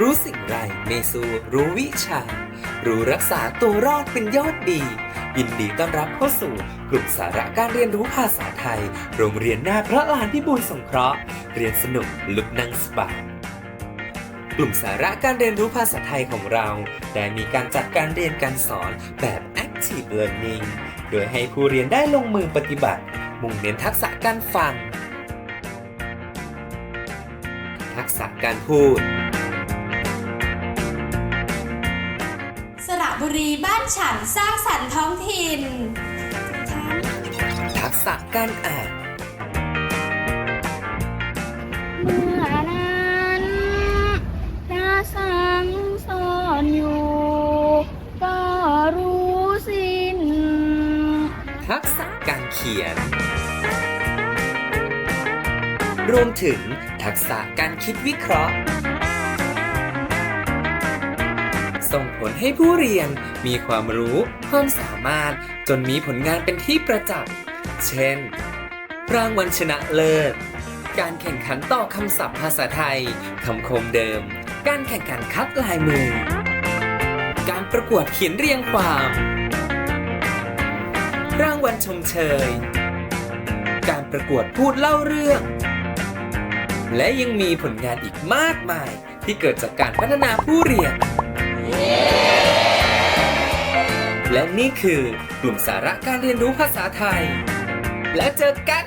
รู้สิ่งไรเมซูรู้วิชา รู้รักษาตัวรอดเป็นยอดดี ยินดีต้อนรับเข้าสู่กลุ่มสาระการเรียนรู้ภาษาไทย โรงเรียนหน้าพระลานพิบูลสงเคราะห์ เรียนสนุกลุกนั่งสบายกลุ่มสาระการเรียนรู้ภาษาไทยของเรา ได้มีการจัดการเรียนการสอนแบบ Active Learning โดยให้ผู้เรียนได้ลงมือปฏิบัติ มุ่งเน้นทักษะการฟัง ทักษะการพูด ระบุรีบ้านฉันสร้างสรรค์ท้องถิ่น ทักษะการอ่าน เมื่อนั้นพระสังสอนอยู่ ก็รู้สิ้น ทักษะการเขียน รวมถึงทักษะการคิดวิเคราะห์ ส่งผลให้ผู้เรียนมีความรู้ ความสามารถ จนมีผลงานเป็นที่ประจักษ์ เช่น รางวัลชนะเลิศ การแข่งขันต่อคำศัพท์ภาษาไทย คำคมเดิม การแข่งขันคัดลายมือ การประกวดเขียนเรียงความ รางวัลชมเชย การประกวดพูดเล่าเรื่อง และยังมีผลงานอีกมากมายที่เกิดจากการพัฒนาผู้เรียน และนี่คือกลุ่มสาระการเรียนรู้ภาษาไทย แล้วเจอกัน